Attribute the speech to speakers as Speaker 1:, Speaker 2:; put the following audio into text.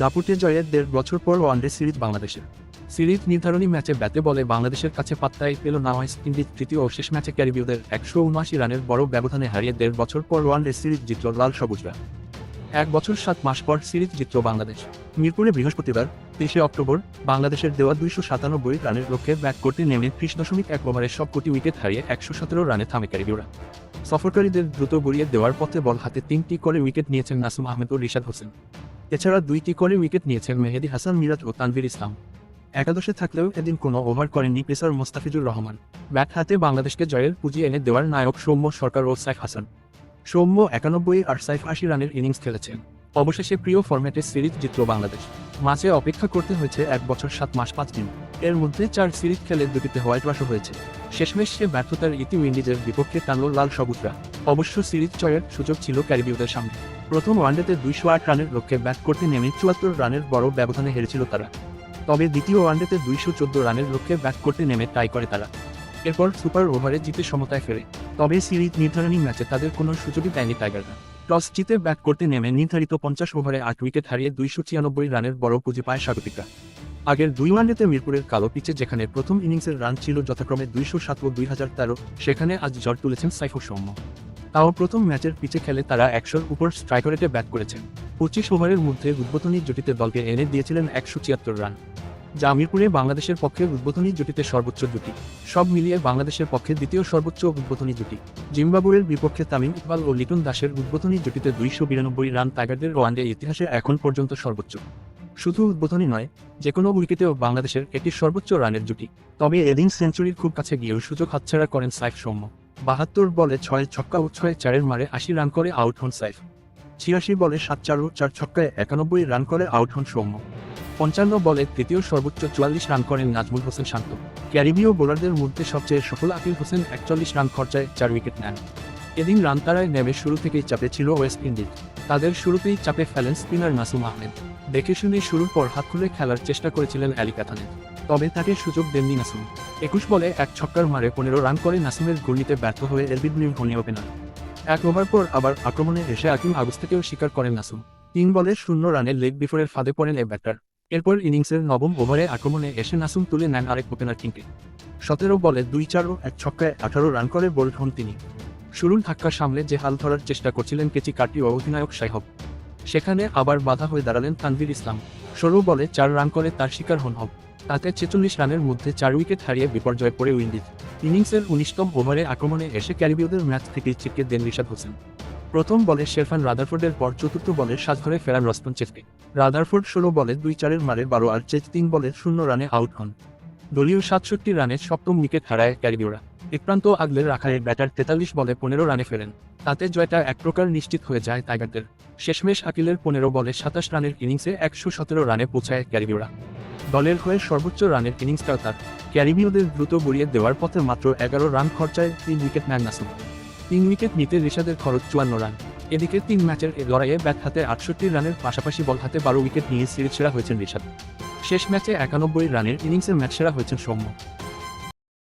Speaker 1: দাপুটে জয়ের দেড় বছর পর ওয়ানডে সিরিজ বাংলাদেশের। সিরিজ নির্ধারণী ম্যাচে ব্যাতে বলে বাংলাদেশের কাছে পাত্তাই পেল না ওয়েস্ট ইন্ডিজ তৃতীয় ও শেষ ম্যাচে ক্যারিবীয়দের একশো উনআশি রানের বড় ব্যবধানে হারিয়ে দেড় বছর পর ওয়ানডে সিরিজ জিতল লাল সবুজরা এক বছর সাত মাস পর সিরিজ জিতল বাংলাদেশ। মিরপুরে বৃহস্পতিবার তেইশে অক্টোবর বাংলাদেশের দেওয়া দুইশো সাতানব্বই রানের লক্ষ্যে ব্যাট করতে নেমে ত্রিশ দশমিক এক ওভারে সবকটি উইকেট হারিয়ে একশো সতেরো রানে থামে ক্যারিবীয়রা। সফরকারীদের দ্রুত গড়িয়ে দেওয়ার পথে বল হাতে তিনটি করে উইকেট নিয়েছেন নাসুম আহমেদ ও রিশাদ হোসেন। এছাড়া দুইটি করে উইকেট নিয়েছেন মেহেদি হাসান, মিরাজ ও তানভীর ইসলাম। একাদশে থাকলেও এদিন কোনো ওভার করেননি পেসার মোস্তাফিজুর রহমান। ব্যাট হাতে বাংলাদেশকে জয়ের পুঁজি এনে দেওয়ার নায়ক সৌম্য সরকার ও সাইফ হাসান। সৌম্য একানব্বই আর সাইফ আশি রানের ইনিংস খেলেছেন। অবশেষে প্রিয় ফরম্যাটে সিরিজ জিতল বাংলাদেশ। মাঝে অপেক্ষা করতে হয়েছে এক বছর সাত মাস পাঁচ দিন। এর মধ্যে চার সিরিজ খেলে দুটিতে হোয়াইট ওয়াশও হয়েছে। শেষমেশ সে ব্যর্থতার ইতি উইন্ডিজের বিপক্ষে টানল লাল সবুজরা। অবশ্য সিরিজ জয়ের সুযোগ ছিল ক্যারিবীয়দের সামনে। প্রথম ওয়ানডেতে দুইশো আট রানের লক্ষ্যে ব্যাট করতে নেমে চুয়াত্তর রানের বড় ব্যবধানে হেরেছিল তারা। তবে দ্বিতীয় ওয়ানডেতে দুইশো চোদ্দ রানের লক্ষ্যে ব্যাট করতে নেমে টাই করে তারা। এরপর সুপার ওভারে জিতে সমতায় ফেরে। তবে সিরিজ নির্ধারণী ম্যাচে তাদের কোনো সুযোগই দেয়নি টাইগাররা। টস জিতে ব্যাট করতে নেমে নির্ধারিত পঞ্চাশ ওভারে আট উইকেট হারিয়ে দুইশো ছিয়ানব্বই রানের বড় পুঁজি পায় স্বাগতিকরা। আগের দুই ওয়ানডেতে মিরপুরের কালো পিচে যেখানে প্রথম ইনিংসের রান ছিল যথাক্রমে দুইশো সাত ও দুই হাজার তেরো, সেখানে আজ ঝড় তুলেছেন সাইফুর সৌম্য। তাও প্রথম ম্যাচের পিচে খেলে তারা একশোর উপর স্ট্রাইক রেটে ব্যাট করেছেন। পঁচিশ ওভারের মধ্যে উদ্বোধনী জুটিতে দলকে এনে দিয়েছিলেন একশো ছিয়াত্তর রান। যা মিরপুরে বাংলাদেশের পক্ষে উদ্বোধনী জুটিতে সর্বোচ্চ জুটি। সব মিলিয়ে বাংলাদেশের পক্ষে দ্বিতীয় সর্বোচ্চ উদ্বোধনী জুটি। জিম্বাবুয়ের বিপক্ষে তামিম ইকবাল ও লিটন দাসের উদ্বোধনী জুটিতে দুইশো বিরানব্বই রান টাইগারদের ওয়ানডে ইতিহাসে এখন পর্যন্ত সর্বোচ্চ। শুধু উদ্বোধনী নয় যে কোনো উইকেটেও বাংলাদেশের এটি সর্বোচ্চ রানের জুটি। তবে এদিন সেঞ্চুরির খুব কাছে গিয়েও সুযোগ হাতছাড়া করেন সাইফ সৌম্য। বাহাত্তর বলে ছয় ছক্কা ও ছয় চারের মারে আশি রান করে আউট হন সাইফ। ছিয়াশি বলে সাত চার ও চার ছক্কায় একানব্বই রান করে আউট হন সৌম্য। পঞ্চান্ন বলে তৃতীয় সর্বোচ্চ চুয়াল্লিশ রান করেন নাজমুল হোসেন শান্ত। ক্যারিবীয় বোলারদের মধ্যে সবচেয়ে সফল আকিল হোসেন একচল্লিশ রান খরচায় চার উইকেট নেন। এদিন রান তারায় নেমে শুরু থেকেই চাপে ছিল ওয়েস্ট ইন্ডিজ। তাদের শুরুতেই চাপে ফেলেন স্পিনার নাসুম আহমেদ। দেখে শুনে শুরুর পর হাত খুলে খেলার চেষ্টা করেছিলেন অ্যালি কাথানে। তবে তাকে সুযোগ দেননি নাসুম। একুশ বলে এক ছক্কার মারে পনেরো রান করে নাসুমের ঘূর্ণিতে ব্যর্থ হয়ে এলবিড নিউ ধনী ওপেনার। এক ওভার পর আবার আক্রমণে এসে আকিম আগস্টেকেও স্বীকার করেন নাসুম। তিন বলে শূন্য রানে লেগ বিফোরের ফাঁদে পড়েন এ ব্যাটার। এরপর ইনিংসের নবম ওভারে আক্রমণে এসে নাসুম তুলে নেন আরেক ওপেনার কিংকে। সতেরো বলে দুই চার ও এক ছক্কায় আঠারো রান করে বোল্ড হন তিনি। শুরুর ধাক্কা সামলে যে হাল ধরার চেষ্টা করছিলেন কেচি কাটি ও অধিনায়ক সাইহব। সেখানে আবার বাধা হয়ে দাঁড়ালেন তানভীর ইসলাম। ষোলো বলে চার রান করে তার শিকার হন হব। তাতে ছেচল্লিশ রানের মধ্যে চার উইকেট হারিয়ে বিপর্যয় পড়ে উইন্ডিজ। ইনিংসের উনিশতম ওভারে আক্রমণে এসে ক্যারিবীয়দের ম্যাচ থেকে ছিটকে দেন রিশাদ হোসেন। প্রথম বলে শেরফান রাদারফোর্ডের পর চতুর্থ বলে সাজঘরে ফেরান রস্তন চেসকে রাদারফোর্ড ষোলো বলে দুই চারের মারে বারো আর চেজ তিন বলে শূন্য রানে আউট হন। দলীয় সাতষট্টি রানে সপ্তম উইকেট হারায় ক্যারিবীয়রা। বিক্রান্ত আগলে রাখায় ব্যাটার তেতাল্লিশ বলে পনেরো রানে ফেরেন। তাতে জয়টা এক প্রকার নিশ্চিত হয়ে যায় টাইগারদের। শেষমেশ আকিলের পনেরো বলে সাতাশ রানের ইনিংসে একশো সতেরো রানে পৌঁছায় ক্যারিবীয়রা। দলের হয়ে সর্বোচ্চ রানের ইনিংস তার। ক্যারিবীয়দের দ্রুত গড়িয়ে দেওয়ার পথে মাত্র এগারো রান খরচায় তিন উইকেট নেন নাসুম। তিন উইকেট নিতে ঋষাদের খরচ চুয়ান্ন রান। এদিকে তিন ম্যাচের এ লড়াইয়ে ব্যাট হাতে আটষট্টি রানের পাশাপাশি বল হাতে বারো উইকেট নিয়ে সিরিজ সেরা হয়েছেন রিসাদ শেষ ম্যাচে একানব্বই রানের ইনিংসে ম্যাচ সেরা হয়েছেন সৌম্য।